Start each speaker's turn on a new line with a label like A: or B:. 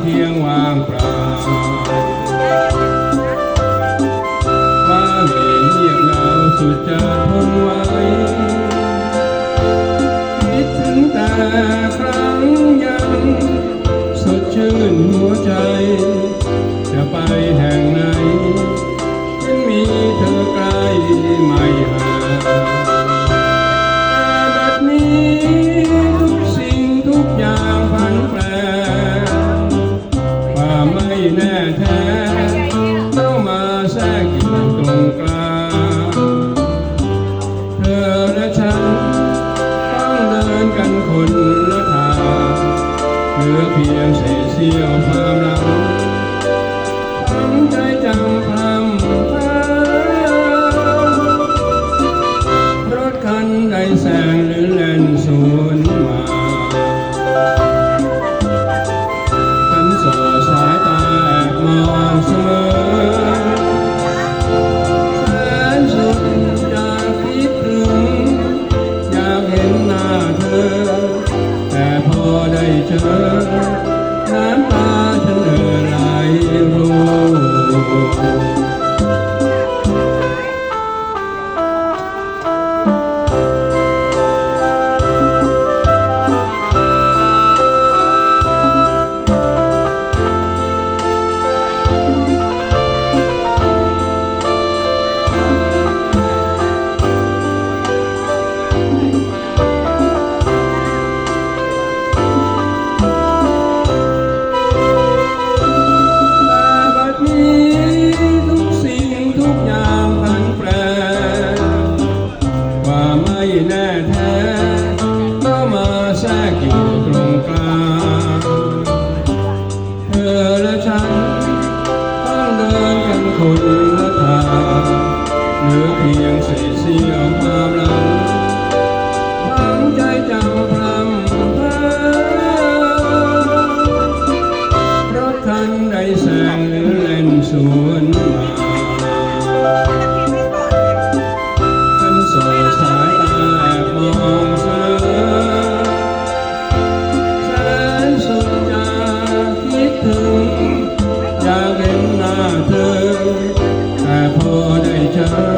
A: เพียงวางเปล่า เพียงเศสี้ยวความหลังฝัใจจำคำพารถคันใดแสงหรือเลนสวนมาฉันส่อสายแอบมองเสมอ Ey Celal เธอ แต่พอได้เจอ